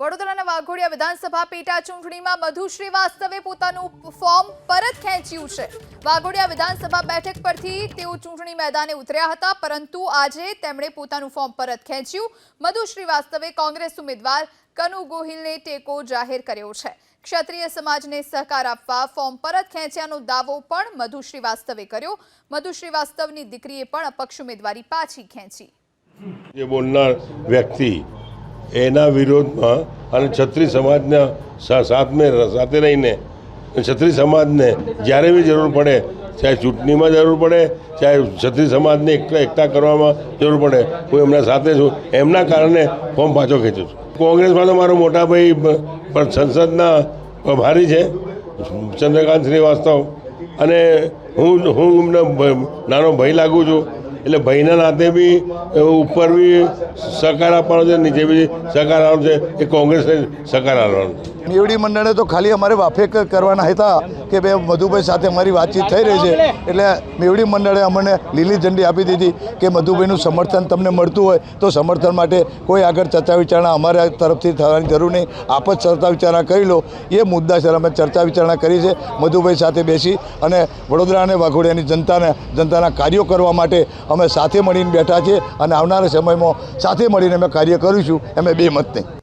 વડોદરાના વાઘોડિયા વિધાનસભા પેટા ચૂંટણીમાં મધુ શ્રીવાસ્તવે પોતાનું ફોર્મ પરત ખેંચ્યું છે. વાઘોડિયા વિધાનસભા બેઠક પરથી તેઓ ચૂંટણી મેદાને ઉતર્યા હતા, પરંતુ આજે તેમણે પોતાનું ફોર્મ પરત ખેંચ્યું. મધુ શ્રીવાસ્તવે કોંગ્રેસ ઉમેદવાર કનુ ગોહિલને ટેકો જાહેર કર્યો છે. ક્ષત્રિય સમાજને સહકાર આપવા ફોર્મ પરત ખેંચ્યાનો દાવો પણ મધુ શ્રીવાસ્તવે કર્યો. મધુ શ્રીવાસ્તવની દીકરીએ પણ અપક્ષ ઉમેદવારી પાછી ખેંચી. જે બોલનાર વ્યક્તિ એના વિરોધમાં અને છત્રી સમાજના સાથને સાથે રહીને છત્રી સમાજને જ્યારે બી જરૂર પડે, ચાહે ચૂંટણીમાં જરૂર પડે, ચાહે છત્રી સમાજને એકતા એકતા કરવામાં જરૂર પડે, હું એમના સાથે છું. એમના કારણે ફોર્મ પાછો ખેંચું છું. કોંગ્રેસમાં તો મારો મોટા ભાઈ પણ સંસદના પ્રભારી છે, ચંદ્રકાંત શ્રીવાસ્તવ. અને હું હું એમને નાનો ભાઈ લાગુ છું. એટલે ભાઈના નાતે બી ઉપર બી સહકાર આપવાનો છે, નીચે બી સહકાર આપવાનો છે, એ કોંગ્રેસને સહકાર આપવાનો છે. મેવડી મંડળે તો ખાલી અમારે વાફેક કરવાના હતા કે બે મધુભાઈ સાથે અમારી વાતચીત થઈ રહી છે. એટલે મેવડી મંડળે અમને લીલી ઝંડી આપી દીધી કે મધુભાઈનું સમર્થન તમને મળતું હોય તો સમર્થન માટે કોઈ આગળ ચર્ચા વિચારણા અમારા તરફથી થવાની જરૂર નહીં. આપ જ ચર્ચા વિચારણા કરી લો. એ મુદ્દા સર અમે ચર્ચા વિચારણા કરી છે. મધુભાઈ સાથે બેસી અને વડોદરા અને વાઘોડિયાની જનતાને જનતાના કાર્યો કરવા માટે અમે સાથે મળીને બેઠા છીએ અને આવનારા સમયમાં સાથે મળીને અમે કાર્ય કરીશું. અમે બે મત નહીં.